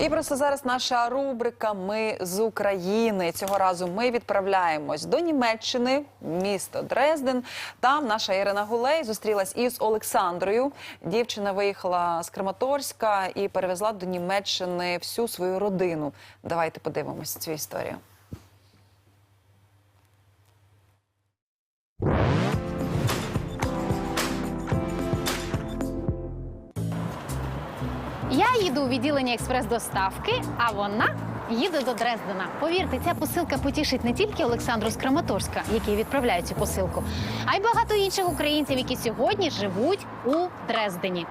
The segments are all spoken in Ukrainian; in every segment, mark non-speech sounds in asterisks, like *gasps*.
І просто зараз наша рубрика Ми з України. Цього разу ми відправляємось до Німеччини, місто Дрезден. Там наша Ірина Гулей зустрілась із Олександрою. Дівчина виїхала з Краматорська і перевезла до Німеччини всю свою родину. Давайте подивимось цю історію. Я їду у відділення експрес-доставки, а вона їде до Дрездена. Повірте, ця посилка потішить не тільки Олександру з Краматорська, який відправляє цю посилку, а й багато інших українців, які сьогодні живуть у Дрездені.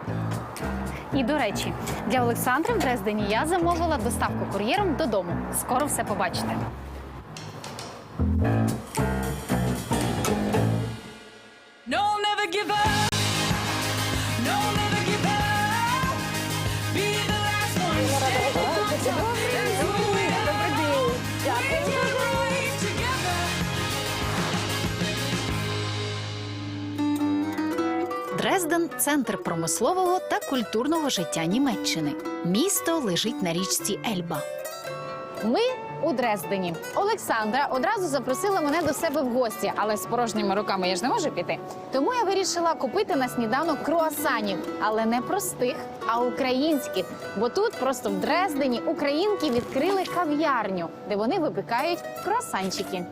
І до речі, для Олександра в Дрездені я замовила доставку кур'єром додому. Скоро все побачите. No, never give up. No, never Дрезден центр промислового та культурного життя Німеччини. Місто лежить на річці Ельба. Ми у Дрездені. Олександра одразу запросила мене до себе в гості, але з порожніми руками я ж не можу піти. Тому я вирішила купити на сніданок круасанів, але не простих, а українських. Бо тут просто в Дрездені українки відкрили кав'ярню, де вони випікають круасанчики.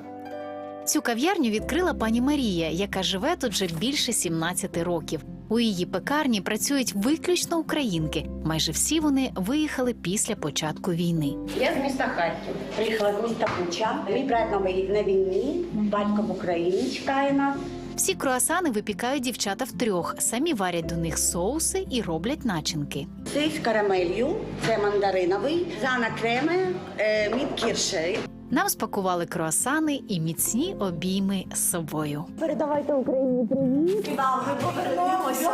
Цю кав'ярню відкрила пані Марія, яка живе тут вже більше 17 років. У її пекарні працюють виключно українки. Майже всі вони виїхали після початку війни. Я з міста Харків. Приїхала з міста Буча. Мій брат на війні, батько в Україні чекає нас. Всі круасани випікають дівчата втрьох, самі варять до них соуси і роблять начинки. Цей з карамелью, це мандариновий, зана креми, е, мід кіршей. Нам спакували круасани і міцні обійми з собою. Передавайте Україні привіт. Вам ми повернемося.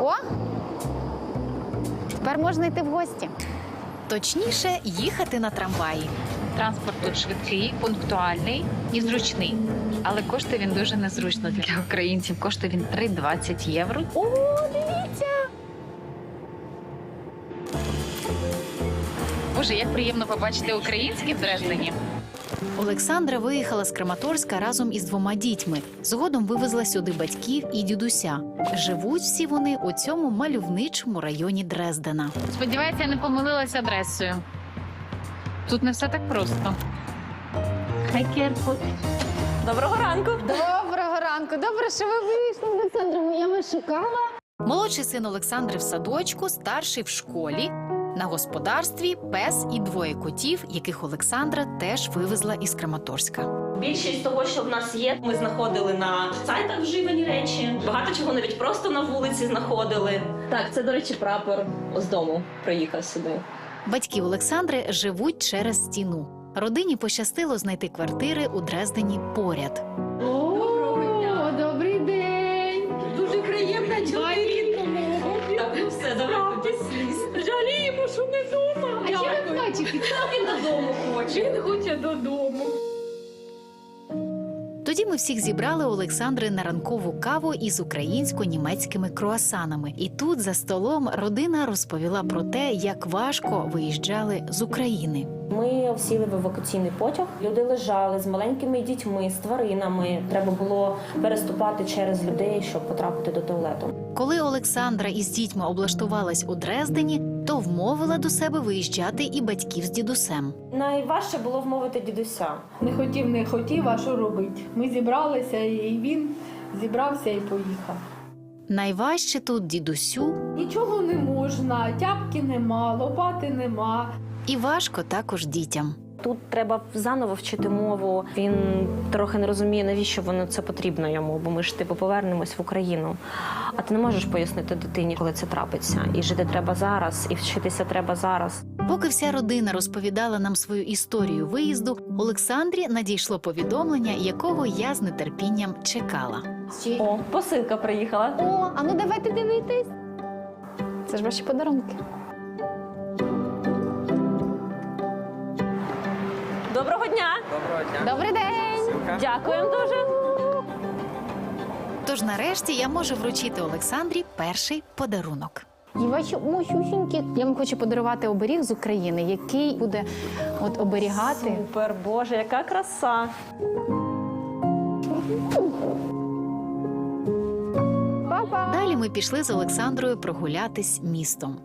О! Тепер можна йти в гості. Точніше, їхати на трамваї. Транспорт тут швидкий, пунктуальний і зручний. Але коштує він дуже незручно для українців. Коштує він 3,20 євро. О, дивіться! Боже, як приємно побачити українське в Дрездені. Олександра виїхала з Краматорська разом із двома дітьми. Згодом вивезла сюди батьків і дідуся. Живуть всі вони у цьому мальовничому районі Дрездена. Сподіваюся, я не помилилася адресою. Тут не все так просто. Хай керфут. Доброго ранку! Доброго ранку! Добре, що ви вийшли, Олександра. Я вас шукала. Молодший син Олександри в садочку, старший в школі. На господарстві пес і двоє котів, яких Олександра теж вивезла із Краматорська. Більшість того, що в нас є, ми знаходили на сайтах вживані речі. Багато чого навіть просто на вулиці знаходили. Так, це, до речі, прапор з дому приїхав сюди. Батьки Олександри живуть через стіну. Родині пощастило знайти квартири у Дрездені поряд. Ви бачите? Він додому хоче. Він хоче додому. Тоді ми всіх зібрали Олександри на ранкову каву із українсько-німецькими круасанами. І тут за столом родина розповіла про те, як важко виїжджали з України. Ми сіли в евакуаційний потяг. Люди лежали з маленькими дітьми, з тваринами. Треба було переступати через людей, щоб потрапити до туалету. Коли Олександра із дітьми облаштувалась у Дрездені, то вмовила до себе виїжджати і батьків з дідусем. Найважче було вмовити дідуся. Не хотів, не хотів, а що робити? Ми зібралися, і він зібрався і поїхав. Найважче тут дідусю, Нічого не можна, тяпки нема, лопати нема. і важко також дітям. Тут треба заново вчити мову. Він трохи не розуміє, навіщо воно це потрібно йому, бо ми ж типу повернемось в Україну. А ти не можеш пояснити дитині, коли це трапиться. І жити треба зараз, і вчитися треба зараз. Поки вся родина розповідала нам свою історію виїзду, Олександрі надійшло повідомлення, якого я з нетерпінням чекала. О, посилка приїхала. О, а ну давайте дивитись. Це ж ваші подарунки. Доброго дня! Доброго дня! Добрий день! Дякуємо дуже. Тож нарешті я можу вручити Олександрі перший подарунок. Дівачі мощусінькі. Я вам хочу подарувати оберіг з України, який буде от оберігати. Супер, Боже, яка краса! Далі ми пішли з Олександрою прогулятись містом.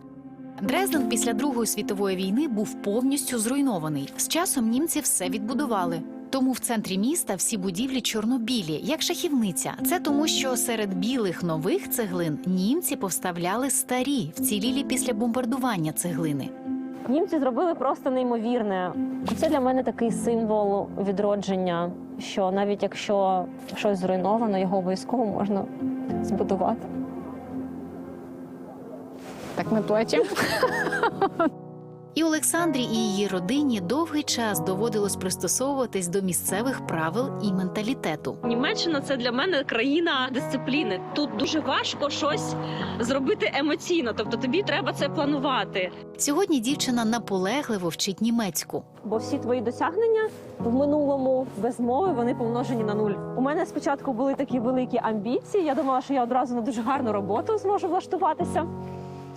Дрезден після Другої світової війни був повністю зруйнований. З часом німці все відбудували. Тому в центрі міста всі будівлі чорнобілі, як шахівниця. Це тому, що серед білих нових цеглин німці повставляли старі, вцілілі після бомбардування цеглини. Німці зробили просто неймовірне. Це для мене такий символ відродження, що навіть якщо щось зруйновано, його обов'язково можна збудувати. Так ми плачемо. І Олександрі і її родині довгий час доводилось пристосовуватись до місцевих правил і менталітету. Німеччина це для мене країна дисципліни. Тут дуже важко щось зробити емоційно. Тобто тобі треба це планувати. Сьогодні дівчина наполегливо вчить німецьку. Бо всі твої досягнення в минулому без мови вони помножені на нуль. У мене спочатку були такі великі амбіції. Я думала, що я одразу на дуже гарну роботу зможу влаштуватися.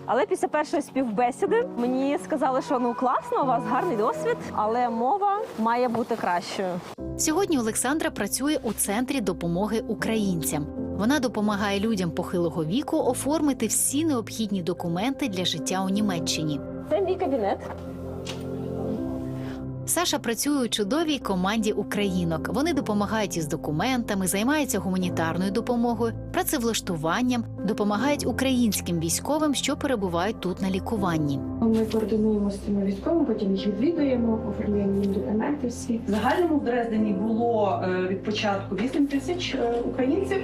Але після першої співбесіди мені сказали, що ну класно, у вас гарний досвід, але мова має бути кращою. Сьогодні Олександра працює у центрі допомоги українцям. Вона допомагає людям похилого віку оформити всі необхідні документи для життя у Німеччині. Це мій кабінет. Саша працює у чудовій команді українок. Вони допомагають із документами, займаються гуманітарною допомогою, працевлаштуванням, допомагають українським військовим, що перебувають тут на лікуванні. Ми координуємо з цими військовими, потім їх відвідуємо, оформляємо їм документи всі. В загальному в Дрездені було е, від початку 8 тисяч е, українців.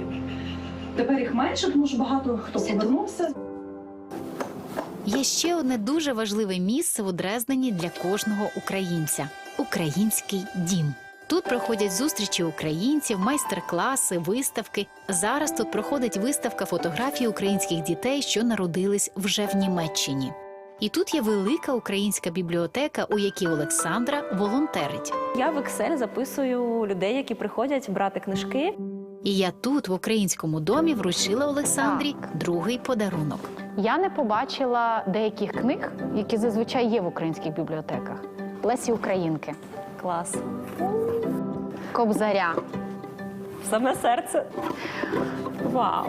Тепер їх менше, тому що багато хто повернувся. Є ще одне дуже важливе місце у Дрездені для кожного українця український дім. Тут проходять зустрічі українців, майстер-класи, виставки. Зараз тут проходить виставка фотографій українських дітей, що народились вже в Німеччині. І тут є велика українська бібліотека, у якій Олександра волонтерить. Я в Excel записую людей, які приходять брати книжки. І я тут, в українському домі, вручила Олександрі другий подарунок. Я не побачила деяких книг, які зазвичай є в українських бібліотеках. Лесі Українки, Клас. Кобзаря. Саме серце. Вау!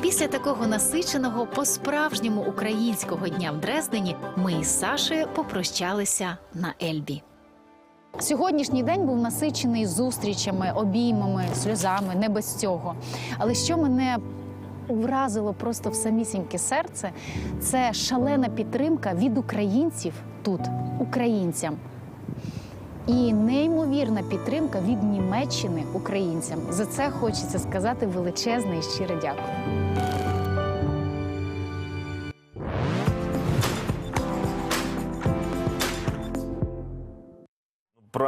Після такого насиченого по-справжньому українського дня в Дрездені ми із Сашею попрощалися на Ельбі. Сьогоднішній день був насичений зустрічами, обіймами, сльозами, не без цього. Але що мене вразило просто в самісіньке серце, це шалена підтримка від українців тут, українцям. І неймовірна підтримка від Німеччини українцям. За це хочеться сказати величезне і щире дякую.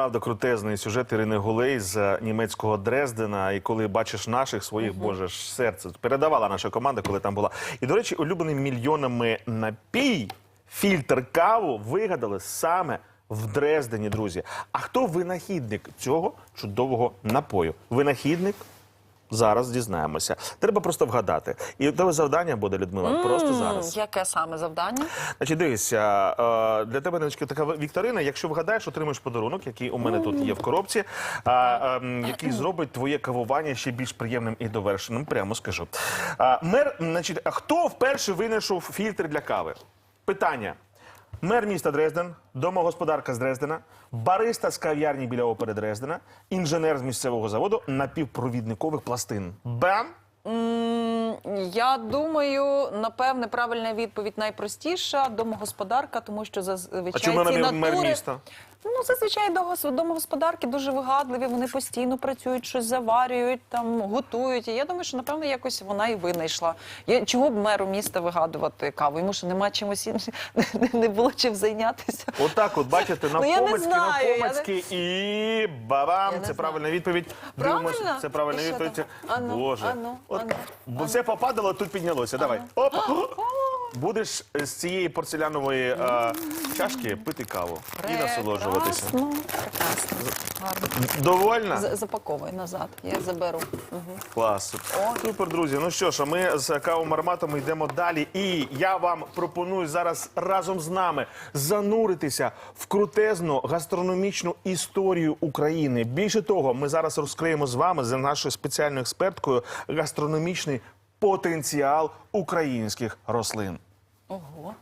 Правда, крутезний сюжет Ірини Гулей з е, німецького Дрездена. І коли бачиш наших своїх, боже ж, серце передавала наша команда, коли там була. І до речі, улюблений мільйонами напій, фільтр каву вигадали саме в Дрездені, друзі. А хто винахідник цього чудового напою? Винахідник? Зараз дізнаємося. Треба просто вгадати. І у тебе завдання буде, Людмила, просто зараз. Яке саме завдання? Значить, дивися, е, для тебе невеличка така вікторина. Якщо вгадаєш, отримаєш подарунок, який у мене тут є в коробці, а, ем, який зробить твоє кавування ще більш приємним і довершеним. Прямо скажу. А, Мер, значить, хто вперше винайшов фільтр для кави? Питання. Мер міста Дрезден, домогосподарка з Дрездена, бариста з кав'ярні біля опери Дрездена, інженер з місцевого заводу напівпровідникових пластин. Бам! Я думаю, напевне, правильна відповідь найпростіша домогосподарка, тому що зазвичай А чому ці вона не мер міста? Ну, зазвичай домогосподарки дуже вигадливі, вони постійно працюють, щось заварюють, там готують. І я думаю, що напевно якось вона і винайшла. Я, чого б меру міста вигадувати каву? Йому що нема чимось іншим, *laughs* не було чим зайнятися. Отак, от бачите, Ну, я не і бабам. Це правильна відповідь. Правильно? Це правильна відповідь. Ану, Боже, ану, от, ану, бо все попадало, тут піднялося. Давай. Оп. *gasps* будеш з цієї порцелянової е, чашки пити каву і насолоджуватися. Прекрасно, прекрасно. Гарно. Довольна? З- Запаковуй назад, я заберу. Угу. Клас. Супер, друзі. Ну що ж, а ми з кавом ароматом йдемо далі. І я вам пропоную зараз разом з нами зануритися в крутезну гастрономічну історію України. Більше того, ми зараз розкриємо з вами за нашою спеціальною експерткою гастрономічний потенціал українських рослин. Ого.